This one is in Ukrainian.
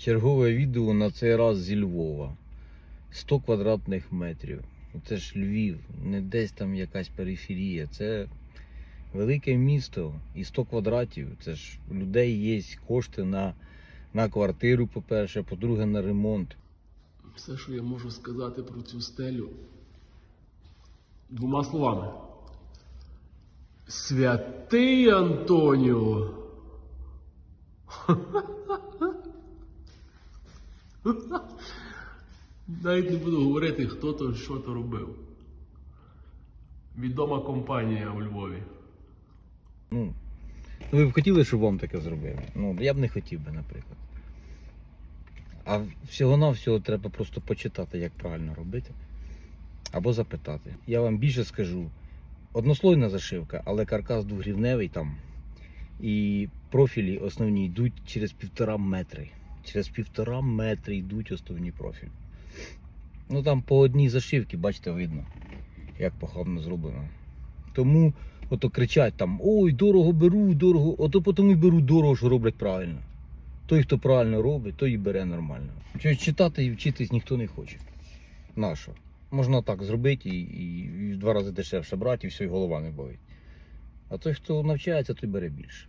Чергове відео на цей раз зі Львова. 100 квадратних метрів. Це ж Львів, не десь там якась периферія. Це велике місто і 100 квадратів. Це ж у людей є кошти на, на квартиру, по-перше, по-друге, на ремонт. Все, що я можу сказати про цю стелю. Двома словами. Святий Антоніо. Навіть не буду говорити, хто то що то робив. Відома компанія у Львові. Ну, ви б хотіли, щоб вам таке зробили? Ну, я б не хотів би, наприклад. А всього-навсього треба просто почитати, як правильно робити. Або запитати. Я вам більше скажу. Однослойна зашивка, але каркас двогрівневий там. І профілі основні йдуть через півтора метри. Через півтора метри йдуть основні профілі. Ну там по одній зашивці, бачите, видно, як похабно зроблено. Тому ото кричать там: ой, дорого беру, дорого, ото тому й беру дорого, що роблять правильно. Той, хто правильно робить, той і бере нормально. Чогось читати і вчитись ніхто не хоче. Нащо? Можна так зробити і, і, і два рази дешевше брати, і все, і голова не болить. А той, хто навчається, той бере більше.